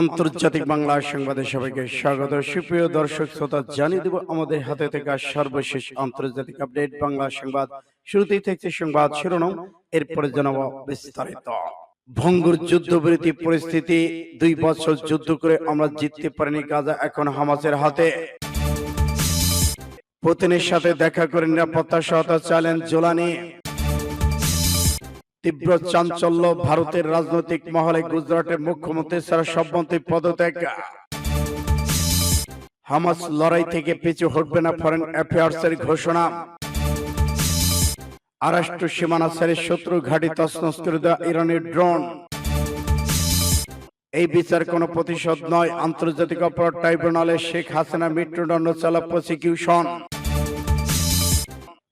আন্তর্জাতিক বাংলা সংবাদে সবাইকে স্বাগত। সুপ্রিয় দর্শক শ্রোতা, জানিয়ে দেব আমাদের হাতে থাকা সর্বশেষ আন্তর্জাতিক আপডেট বাংলা সংবাদ। শুরুতেই থাকছে সংবাদ শিরোনাম, এরপরে জানাব বিস্তারিত। ভঙ্গুর যুদ্ধবিরতি পরিস্থিতি, দুই বছর যুদ্ধ করে আমরা জিততে পারিনি গাজা, এখন হামাসের হাতে। পুতিনের সাথে দেখা করে নিরাপত্তা, সহায়তা চাইলেন জোলানি। তীব্র চাঞ্চল্য ভারতের রাজনৈতিক মহলে গুজরাটের মুখ্যমন্ত্রী ছাড়া সব মন্ত্রী পদত্যাগ। হামাস লড়াই থেকে পিছু হটবে না ফরেন অ্যাফেয়ার্স এর ঘোষণা। আরাষ্ট্র সীমানা ছেড়ে শত্রু ঘাঁটি তছনছ করে দেওয়া ইরানের ড্রোন। এই বিচার কোনো প্রতিশোধ নয়। আন্তর্জাতিক অপরাধ ট্রাইব্যুনালে শেখ হাসিনা মৃত্যুদণ্ড চালা প্রসিকিউশন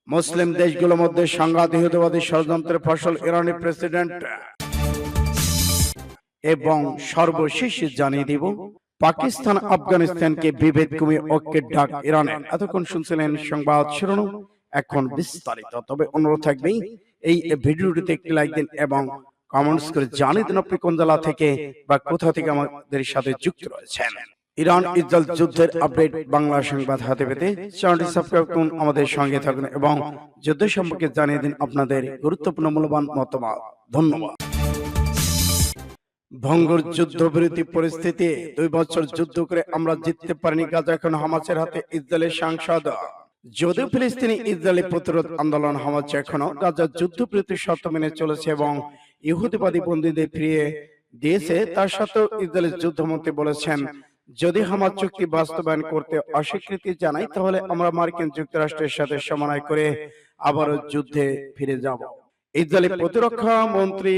মুসলিম দেশগুলোর মধ্যে সংঘাত ইহুদিবাদী ষড়যন্ত্রের ফসল ইরানি প্রেসিডেন্ট এবং সর্বশেষ জানিয়ে দিব পাকিস্তান আফগানিস্তানকে বিভেদ কমিয়ে ঐক্যের ডাক ইরানের এতক্ষণ শুনছিলেন সংবাদ শিরোনাম এখন বিস্তারিত। তবে অনুরোধ থাকবে এই ভিডিওটিতে একটি লাইক দিন এবং কমেন্টস করে জানিয়ে দিন আপনি কোন জেলা থেকে বা কোথা থেকে আমাদের সাথে যুক্ত রয়েছেন। ইরান ইসরায়েল যুদ্ধের আপডেট বাংলা সংবাদ হাতে পেতে চ্যানেলটি সাবস্ক্রাইব করুন আমাদের সঙ্গে থাকুন এবং যুদ্ধ সম্পর্কে জানিয়ে দিন আপনাদের গুরুত্বপূর্ণ মূল্যবান মতামত। ধন্যবাদ। ভঙ্গুর যুদ্ধবিরতি পরিস্থিতি দুই বছর যুদ্ধ করে আমরা জিততে পারিনি গাজা এখন হামাসের হাতে ইসরায়েলের সাংসদ। যদিও ফিলিস্তিনি ইসরায়েলি প্রতিরোধ আন্দোলন হামাস এখনও গাজার যুদ্ধবিরতির শর্ত মেনে চলেছে এবং ইহুদিবাদী বন্দীদের ফিরিয়ে দিয়েছে তার সত্ত্বেও ইসরায়েলের যুদ্ধমন্ত্রী বলেছেন যদি হামাস চুক্তি বাস্তবায়ন করতে অস্বীকৃতি জানাই তাহলে আমরা মার্কিন যুক্তরাষ্ট্রের সাথে সমন্বয় করে আবারও যুদ্ধে ফিরে যাব। ইসরায়েলি প্রতিরক্ষা মন্ত্রী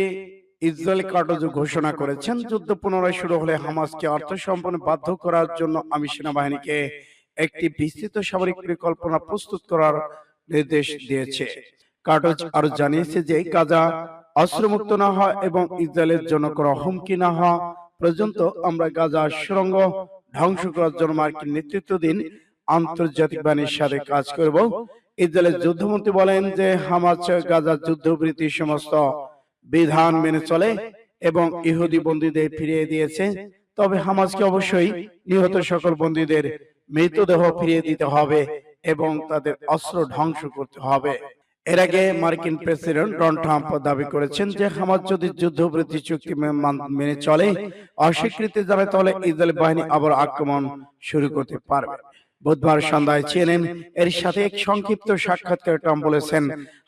ইসরায়েল কার্ডজ ঘোষণা করেছেন যুদ্ধ পুনরায় শুরু হলে হামাসকে অর্থ সম্পন্ন বাধ্য করার জন্য আমি সেনাবাহিনীকে একটি বিস্তৃত সামরিক পরিকল্পনা প্রস্তুত করার নির্দেশ দিয়েছে। কার্ডজ আরও জানিয়েছে যে গাজা অস্ত্রমুক্ত না হয় এবং ইসরায়েলের জন্য কোনো হুমকি না হওয়া পর্যন্ত আমরা গাজা সুরঙ্গ ধ্বংস করার জন্য মার্কিন নেতৃত্বাধীন আন্তর্জাতিক বাহিনীর সাথে কাজ করব। ইসরায়েলের যুদ্ধমন্ত্রী বলেন যে হামাস গাজা যুদ্ধবৃত্তির সমস্ত বিধান মেনে চলে এবং ইহুদি বন্দীদের ফিরিয়ে দিয়েছে। তবে হামাসকে অবশ্যই নিহত সকল বন্দীদের মৃতদেহ ফিরিয়ে দিতে হবে এবং তাদের অস্ত্র ধ্বংস করতে হবে। এর আগে মার্কিন প্রেসিডেন্ট ডোনাল্ড ট্রাম্প দাবি করেছেন যে হামাস যদি যুদ্ধবৃত্তি চুক্তি মেনে চলে, অস্বীকৃতি জানায় তাহলে ইসরায়েল বাহিনী আবার আক্রমণ শুরু করতে পারবে। বুধবার সন্ধ্যায় চেনেন এর সাথে এক সংক্ষিপ্ত সাক্ষাৎকারে ট্রাম্প বলেছেন,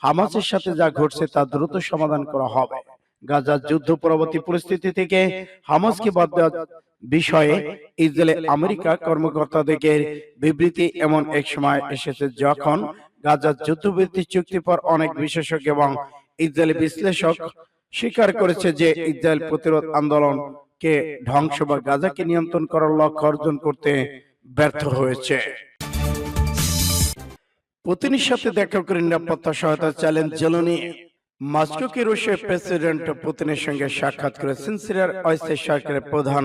হামাসের সাথে যা ঘটছে তা দ্রুত সমাধান করা হবে। গাজার যুদ্ধ পরবর্তী পরিস্থিতি থেকে হামাসকে বাদ দেওয়ার বিষয়ে ইসরায়েলে আমেরিকা কর্মকর্তাদেরকে বিবৃতি এমন এক সময় এসেছে যখন গাজার যুদ্ধবৃত্তি চুক্তির পর অনেক বিশেষজ্ঞ এবং ইসরায়েলি বিশ্লেষক স্বীকার করেছে যে ইসরায়েল প্রতিরোধ আন্দোলনকে ধ্বংস বা গাজাকে নিয়ন্ত্রণ করার লক্ষ্য অর্জন করতে ব্যর্থ হয়েছে। পুতিনের সাথে দেখা করে নিরাপত্তা সহায়তা চ্যালেঞ্জ জেলনি মস্কোকে রুশের প্রেসিডেন্ট পুতিনের সঙ্গে সাক্ষাৎ করেছেন সিরিয়ার অস্থায়ী সরকারের প্রধান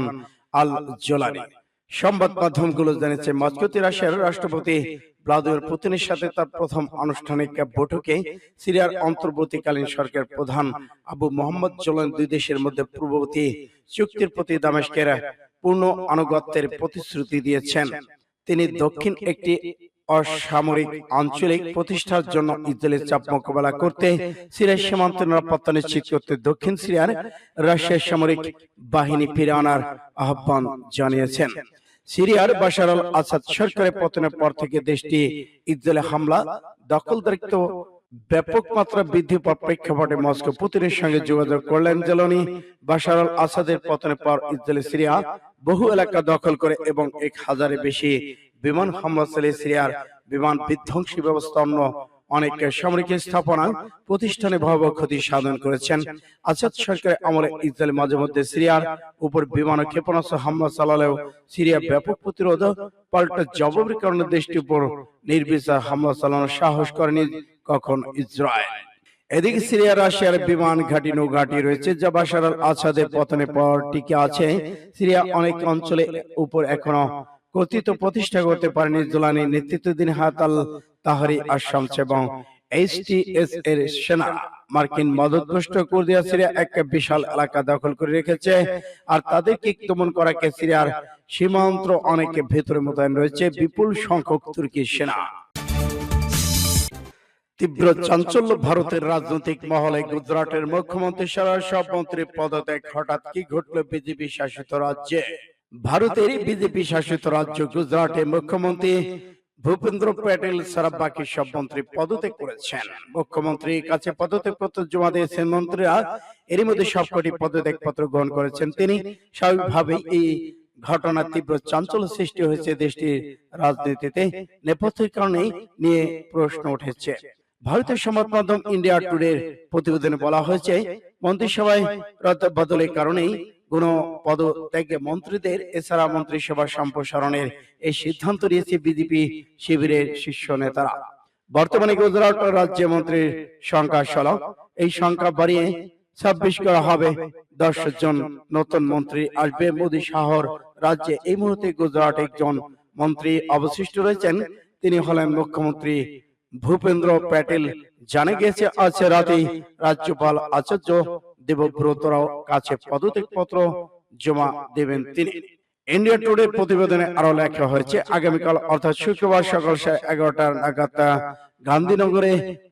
আল জোলানি সংবাদ মাধ্যমগুলো জানিয়েছে, মস্কোতে রাশিয়ার রাষ্ট্রপতি ভ্লাদিমির পুতিনের সাথে তার প্রথম আনুষ্ঠানিক বৈঠকে সিরিয়ার অন্তর্বর্তীকালীন সরকার প্রধান আবু মোহাম্মদ জোলান দুই দেশের মধ্যে পূর্ববর্তী চুক্তির প্রতি দামেস্কের পূর্ণ আনুগত্যের প্রতিশ্রুতি দিয়েছেন। তিনি দক্ষিণ একটি অসামরিক আঞ্চলিক প্রতিষ্ঠার জন্য ইসরায়েলের চাপ মোকাবেলা করতে সিরিয়ার সীমান্ত নিরাপত্তা নিশ্চিত করতে দক্ষিণ সিরিয়ার রাশিয়ার সামরিক বাহিনী ফিরে আনার আহ্বান জানিয়েছেন। সিরিয়ার বাশার আল আসাদ সরকারের পতনের পর থেকে দেশটি ইসরায়েলে হামলা দখলদারিত্ব ব্যাপক মাত্রা বৃদ্ধি পাওয়ার প্রেক্ষাপটে মস্কো পুতিনের সঙ্গে যোগাযোগ করলেন জেলনি। বাশার আল আসাদের পতনের পর ইসরায়েল সিরিয়া বহু এলাকা দখল করে এবং এক হাজারের বেশি বিমান হামলা চালিয়ে সিরিয়ার বিমান বিধ্বংসী ব্যবস্থা অন্য অনেক সামরিক স্থাপনা প্রতিষ্ঠানে ভয়াবহ ক্ষতি সাধন করেছেন। আসাদ সরকারের আমলে ইসরায়েল মাঝে মধ্যে সিরিয়ার উপর বিমান ক্ষেপণাস্ত্র হামলা চালালেও সিরিয়া ব্যাপক প্রতিরোধ পাল্টা জবাবের কারণে দেশটির উপর নির্বিচার হামলা চালানোর সাহস করেনি কখন ইসরায়েল। এদিকে সিরিয়া, রাশিয়ার বিমান ঘাঁটি নৌঘাঁটি রয়েছে যা বাশার আল আসাদের পতনের পর টিকে আছে। সিরিয়া অনেক অঞ্চলে উপর এখনও কথিত প্রতিষ্ঠা করতে পারেনি জোলানি নেতৃত্বাধীন হাত আল তাহারি আসামস এবং এইচটিএস এর সেনা মার্কিন মদতগ্রস্ত কুর্দিয়া সিরিয়া এক বিশাল এলাকা দখল করে রেখেছে। আর তাদেরকে দমন করাকে সিরিয়ার সীমান্ত অনেকে ভেতরে মোতায়েন রয়েছে। বিপুল সংখ্যক তুর্কি সেনা। তীব্র চাঞ্চল্য ভারতের রাজনৈতিক মহলে গুজরাটের মুখ্যমন্ত্রী সারা সব মন্ত্রী পদত্যাগ হঠাৎ কি ঘটল বিজেপি শাসিত রাজ্যে? ভারতের বিজেপি শাসিত রাজ্য গুজরাটে মুখ্যমন্ত্রী ভূপেন্দ্র প্যাটেল সারা বাকি সব মন্ত্রী পদত্যাগ করেছেন। মুখ্যমন্ত্রীর কাছে পদত্যাগ পত্র জমা দিয়েছেন মন্ত্রীরা। এরই মধ্যে সবকটি পদত্যাগ পত্র গ্রহণ করেছেন তিনি। স্বাভাবিকভাবেই এই ঘটনার তীব্র চাঞ্চল্য সৃষ্টি হয়েছে দেশটির রাজনীতিতে। নেপথ্যের কারণে নিয়ে প্রশ্ন উঠেছে। ভারতের সংবাদ মাধ্যম ইন্ডিয়া টুডের প্রতিবেদনে বলা হয়েছে মন্ত্রিসভায় রদ বদলের কারণেই কোন পদত্যাগে মন্ত্রীদের এছাড়া মন্ত্রিসভা সম্প্রসারণের এই সিদ্ধান্ত নিয়েছে বিজেপি শিবিরের শীর্ষ নেতারা। বর্তমানে গুজরাট রাজ্য মন্ত্রীর সংখ্যা ষোলো। এই সংখ্যা বাড়িয়ে ছাব্বিশ করা হবে। দশ জন নতুন মন্ত্রী আসবে। মোদী শহর রাজ্যে এই মুহূর্তে গুজরাট একজন মন্ত্রী অবশিষ্ট রয়েছেন। তিনি হলেন মুখ্যমন্ত্রী ভূপেন্দ্র প্যাটেল জানা গেছে আজ রাতে রাজ্যপাল আচার্য দেবব্রতর কাছে পদত্যাগ পত্র জমা দেবেন তিনি। ইন্ডিয়া টুডে প্রতিবেদনে আরও লেখা হয়েছে আগামীকাল অর্থাৎ শুক্রবার সকাল সাড়ে এগারোটা নাগাদ গান্ধীনগরে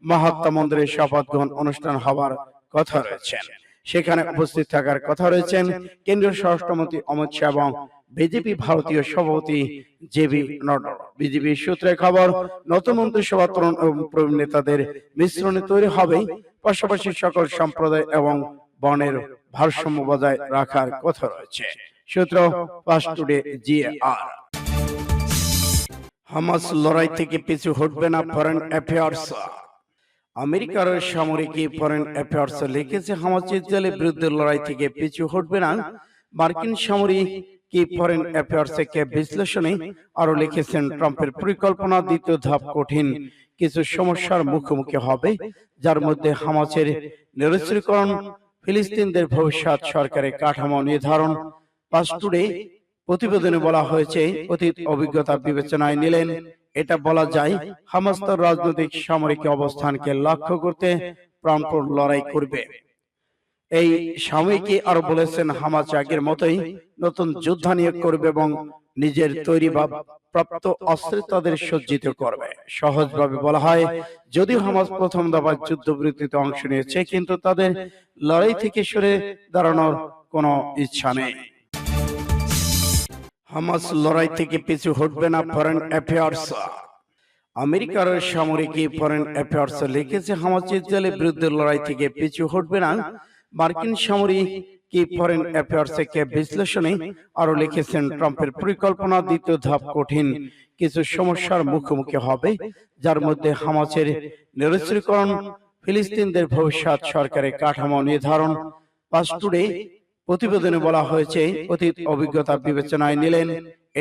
মহাত্মা মন্দিরে শপথ গ্রহণ অনুষ্ঠান হওয়ার কথা রয়েছে। সেখানে উপস্থিত থাকার কথা রয়েছেন কেন্দ্রীয় স্বরাষ্ট্রমন্ত্রী অমিত শাহ এবং বিজেপি ভারতীয় সভাপতি জেবি নড্ডা। বিজেপি সূত্রে খবর নতুন মন্ত্রিসভা তরুণ প্রবীণ নেতাদের মিশ্রণে তৈরি হবে পাশাপাশি সকল সম্প্রদায় এবং বনের ভারসাম্য বজায় রাখার কথা রয়েছে। সূত্র পাস টুডে জিআর হামাস লড়াই থেকে পিছু হটবে না ফরেন অ্যাফেয়ার্স আমেরিকার সামরিক ফরেন অ্যাফেয়ার্স লিখেছে হামাস ইসরায়েলের বিরুদ্ধে লড়াই থেকে পিছু হটবে না মার্কিন সামরিক কি ফরেন অ্যাফেয়ার্স কে বিশ্লেষণে আরও লিখেছেন ট্রাম্পের পরিকল্পনা দ্বিতীয় ধাপ কঠিন। কিছু সমস্যার মুখোমুখি হবে, যার মধ্যে হামাসের নিরস্ত্রীকরণ, ফিলিস্তিনদের ভবিষ্যৎ সরকারের কাঠামো নির্ধারণ পাস্টুডে প্রতিবেদনে বলা হয়েছে, অতীত অভিজ্ঞতা বিবেচনায় নিলেন। এটা বলা যায়, হামাস রাজনৈতিক সামরিক অবস্থানকে লক্ষ্য করতে প্রাণপণ লড়াই করবে। এই সাময়িকী আরও বলেছেন হামাস আগের মতোই নতুন যোদ্ধা নিয়োগ করবে এবং নিজের তৈরি বা প্রাপ্ত অস্ত্রে তাদের সজ্জিত করবে। সহজভাবে বলা হয় যদিও হামাস প্রথম দফার যুদ্ধবৃত্তিতে অংশ নিয়েছে কিন্তু তাদের লড়াই থেকে সরে দাঁড়ানোর কোনো ইচ্ছা নেই। হামাস লড়াই থেকে পিছু হটবে না ফরেন অ্যাফেয়ার্স আমেরিকার সামরিক ফরেন অ্যাফেয়ার্স লিখেছে হামাস ইসরায়েলের বিরুদ্ধে লড়াই থেকে পিছু হটবে না মার্কিন সামরিক কি ফরেন অ্যাফেয়ার্স কে বিশ্লেষণে আরও লিখেছেন ট্রাম্পের পরিকল্পনা দ্বিতীয় ধাপ কঠিন। কিছু সমস্যার মুখোমুখি হবে যার মধ্যে হামাসের নিরস্ত্রীকরণ ফিলিস্তিনদের ভবিষ্যৎ সরকারের কাঠামো নির্ধারণ পাস্টুডে প্রতিবেদনে বলা হয়েছে অতীত অভিজ্ঞতা বিবেচনায় নিলেন।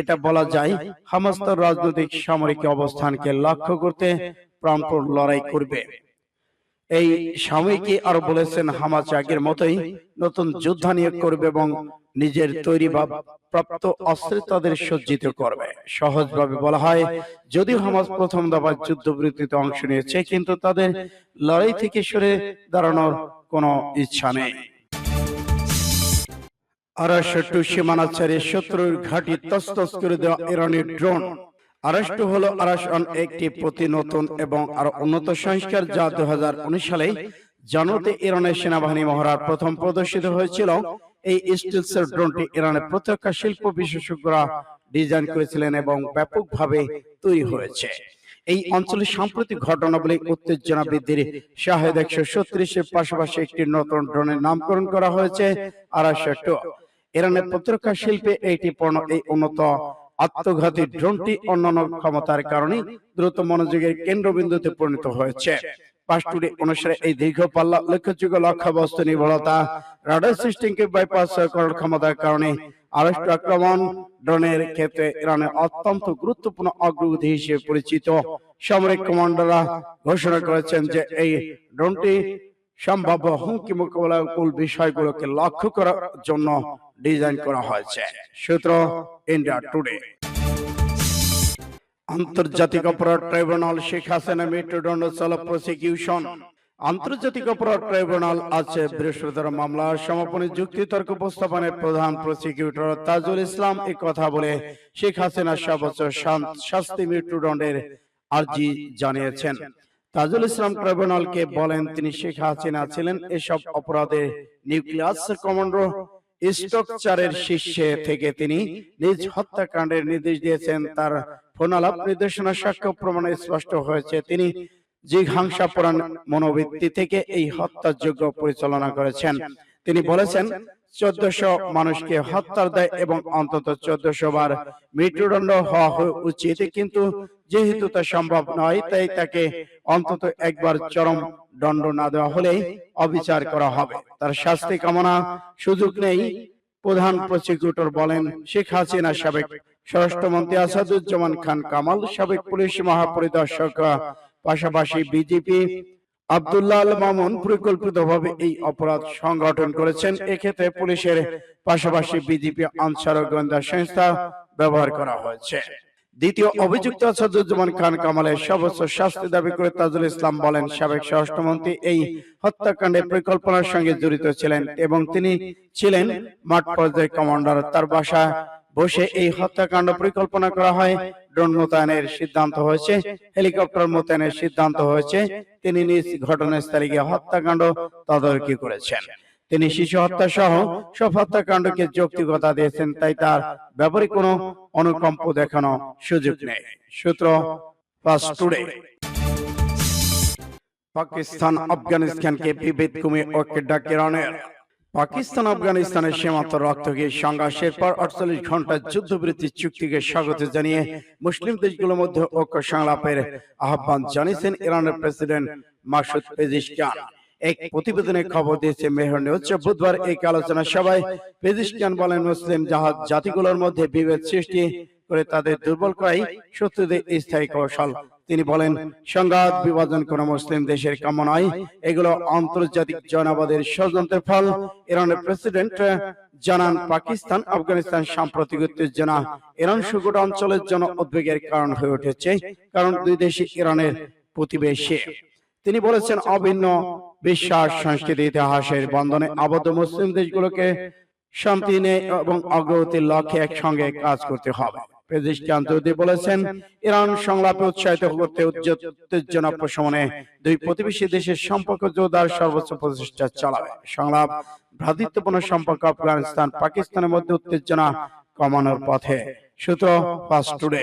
এটা বলা যায় হামাস তার রাজনৈতিক সামরিক অবস্থানকে লক্ষ্য করতে প্রাণপণ লড়াই করবে। এই সাময়িকী আরও বলেছেন হামাস আগের মতোই নতুন যোদ্ধা নিয়োগ করবে এবং নিজের তৈরি বা প্রাপ্ত অস্ত্রে তাদের সজ্জিত করবে। সহজভাবে বলা হয় যদিও হামাস প্রথম দফার যুদ্ধবৃত্তিতে অংশ নিয়েছে কিন্তু তাদের লড়াই থেকে সরে দাঁড়ানোর কোনো ইচ্ছা নেই। আড়াইশো সীমানা ছেড়ে শত্রুর ঘাঁটি তস্তস করে দেওয়া ইরানের ড্রোন। আড়াইশ হলো আড়াইশ একটি প্রতি নতুন এবং আরও উন্নত সংস্কার যা দু সালে জানুয়ারিতে ইরানের সেনাবাহিনী মহড়ার প্রথম প্রদর্শিত হয়েছিল। এই স্টিলসের ড্রোনটি ইরানের প্রত্যক্ষা শিল্প বিশেষজ্ঞরা ডিজাইন করেছিলেন এবং ব্যাপকভাবে তৈরি হয়েছে। এই অঞ্চলে সাম্প্রতিক ঘটনাবলী উত্তেজনা বৃদ্ধির শাহেদ একশো ছত্রিশের পাশাপাশি একটি নতুন ড্রোনের নামকরণ করা হয়েছে, আড়াইশো ইরানের প্রতিরক্ষা শিল্পে এইটি পণ্য এই উন্নত আত্মঘাতী ড্রোনটি অন্যান্য ক্ষমতার কারণে দ্রুত মনোযোগের কেন্দ্রবিন্দুতে পরিণত হয়েছে। পাঁচটুরি অনুসারে এই দীর্ঘ পাল্লা উল্লেখযোগ্য লক্ষ্যবস্তু নির্ভরতা রাডার সিস্টেমকে বাইপাস করার ক্ষমতার কারণে আড়ষ্ট আক্রমণ ড্রোনের ক্ষেত্রে ইরানের অত্যন্ত গুরুত্বপূর্ণ অগ্রগতি হিসেবে পরিচিত সামরিক কমান্ডাররা ঘোষণা করেছেন যে এই ড্রোনটি সম্ভাব্য হুমকি মোকাবেলার মূল বিষয়গুলোকে লক্ষ্য করার জন্য ডিজাইন করা হয়েছে। সূত্র ইন্ডিয়া টুডে। আন্তর্জাতিক অপরাধ ট্রাইব্যুনাল শেখ হাসিনা মৃত্যুদণ্ড চল প্রসিকিউশন। আন্তর্জাতিক অপরাধ ট্রাইব্যুনাল আছে বৃহস্পতিবার মামলার সমাপনী যুক্তিতর্ক উপস্থাপনের প্রধান প্রসিকিউটর তাজুল ইসলাম এ কথা বলে শেখ হাসিনা সর্বোচ্চ শাস্তি মৃত্যুদণ্ডের আর্জি জানিয়েছেন। তাজুল ইসলাম ট্রাইব্যুনালকে বলেন তিনি শেখ হাসিনা ছিলেন এসব অপরাধের নিউক্লিয়াস কমান্ডো স্ট্রাকচারের শীর্ষে থেকে তিনি নিজ হত্যাকাণ্ডের নির্দেশ দিয়েছেন। তার ফোনালাপ নির্দেশনা সাক্ষ্য প্রমাণে স্পষ্ট হয়েছে। তিনি জিঘাংসাপরাণ মনোবৃত্তি থেকে এই হত্যাযোগ্য পরিচালনা করেছেন। তিনি বলেছেন চোদ্দশো মানুষকে হত্যার দেয় এবং অন্তত চোদ্দশো বার মৃত্যুদণ্ড হওয়া উচিত। কিন্তু যেহেতু তা সম্ভব নয়, তাই তাকে অন্তত একবার চরম দণ্ড না দেওয়া হলে অবিচার করা হবে। তার শাস্তি কামনা সুযোগ নেই। প্রধান প্রসিকিউটর বলেন, শেখ হাসিনা সাবেক স্বরাষ্ট্রমন্ত্রী আসাদুজ্জামান খান কামাল, সাবেক পুলিশ মহাপরিদর্শক পাশাপাশি বিজেপি আব্দুল্লাহ আল মামুন পরিকল্পিতভাবে এই অপরাধ সংগঠন করেছেন। এক্ষেত্রে পুলিশের পাশাপাশি বিজেপি আনসার ও গোয়েন্দা সংস্থা ব্যবহার করা হয়েছে। দ্বিতীয় অভিযুক্ত আসাদুজ্জামান খান কামালের সর্বোচ্চ শাস্তি দাবি করে তাজুল ইসলাম বলেন সাবেক স্বরাষ্ট্রমন্ত্রী এই হত্যাকাণ্ডের পরিকল্পনার সঙ্গে জড়িত ছিলেন এবং তিনি ছিলেন মাঠ পর্যায়ে কমান্ডার। তার বাসা বসে এই হত্যাকাণ্ড পরিকল্পনা করা হয়। ড্রোন মোতায়েনের সিদ্ধান্ত হয়েছে। হেলিকপ্টার মোতায়েনের সিদ্ধান্ত হয়েছে। তিনি নিজ ঘটনাস্থলে গিয়ে হত্যাকাণ্ড তদারকি করেছেন। তিনি শিশু হত্যা সহ সব হত্যাকাণ্ডকে যৌক্তিকতা দিয়েছেন তাই তার ব্যাপারে কোনো অনুকম্প দেখানো সুযোগ নেই। সূত্র ফার্স্ট টুডে। পাকিস্তান আফগানিস্তানকে বিভেদ কমিয়ে ঐক্যের ডাক ইরানের পাকিস্তান, আফগানিস্তানের সীমান্ত রক্তকে সংঘর্ষের পর আটচল্লিশ ঘণ্টা যুদ্ধবৃত্তি চুক্তিকে স্বাগত জানিয়ে মুসলিম দেশগুলোর মধ্যে ঐক্য সংলাপের আহ্বান জানিয়েছেন ইরানের প্রেসিডেন্ট মাসুদ পেজিশকান এক প্রতিবেদনে খবর দিয়েছে মেহর নিউজ বুধবার এই আলোচনা সভায় পেজিশকান বলেন, মুসলিম জাহাজ জাতিগুলোর মধ্যে বিভেদ সৃষ্টি করে তাদের দুর্বল করাই শত্রুদের স্থায়ী কৌশল। তিনি বলেন, সংঘাত, বিভাজন কোন মুসলিম দেশের কাম্য নয়। এগুলো আন্তর্জাতিক জনবাদের ষড়যন্ত্রের ফল। ইরানের প্রেসিডেন্ট জানান, পাকিস্তান, আফগানিস্তান সাম্প্রতিক উত্তেজনা ইরান সুগোট অঞ্চলের জন্য উদ্বেগের কারণ হয়ে উঠেছে, কারণ দুই দেশই ইরানের প্রতিবেশী। তিনি বলেছেন, অভিন্ন বিশ্বাস, সংস্কৃতি, ইতিহাসের বন্ধনে আবদ্ধ মুসলিম দেশগুলোকে শান্তি নেই এবং অগ্রগতির লক্ষ্যে একসঙ্গে কাজ করতে হবে। বলেছেন, ইরান সংলাপে উৎসাহিত করতে উত্তেজনা প্রশমনে দুই প্রতিবেশী দেশের সম্পর্ক জোরদার সর্বোচ্চ প্রচেষ্টা চালাবে। সংলাপ ভ্রাতৃত্বপূর্ণ সম্পর্ক আফগানিস্তান পাকিস্তানের মধ্যে উত্তেজনা কমানোর পথে। সূত্র টুডে।